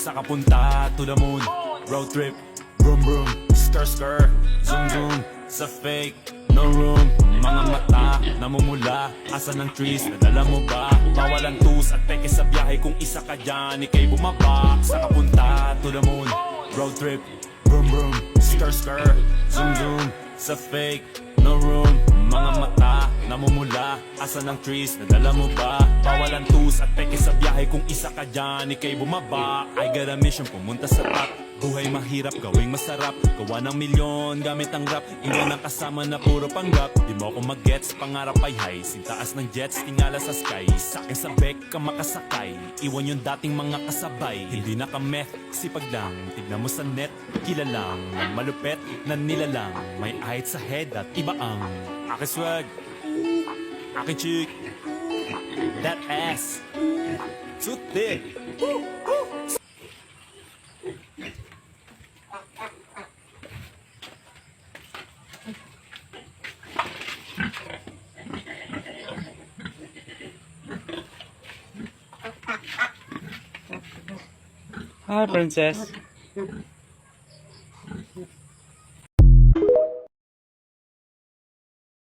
Sa kapunta to the moon. Road trip. Vroom vroom. Skr skr Zoom zoom. Sa fake. No room. Mga mata Namumula. Asa ng trees? Nadala mo ba? Bawal ang tus at peke sa biyahe Kung isa ka dyan Ika'y bumaba. Sa kapunta to the moon. Road trip. Vroom vroom. Skr skr Zoom zoom. Sa fake. No room. Mga mata Namumula Asa ng trees? Nadala mo ba? Bawal ang tus at peke sa biyahe Kung isa ka dyan Ika'y bumaba. I got a mission Pumunta sa top. Buhay mahirap, gawing masarap. Gawa ng milyon, gamit ang rap. Iwan ang kasama na puro panggap. Di mo ako mag-gets, pangarap ay high. Sintaas ng jets, tingala sa sky. Sa'kin sa bek ka makasakay. Iwan yung dating mga kasabay. Hindi na ka-meth, sipag lang. Tignan mo sa net, kilalang Ng malupet na nilalang. May ahit sa head at iba ang Aking swag, I can that ass too thick. Hi, princess.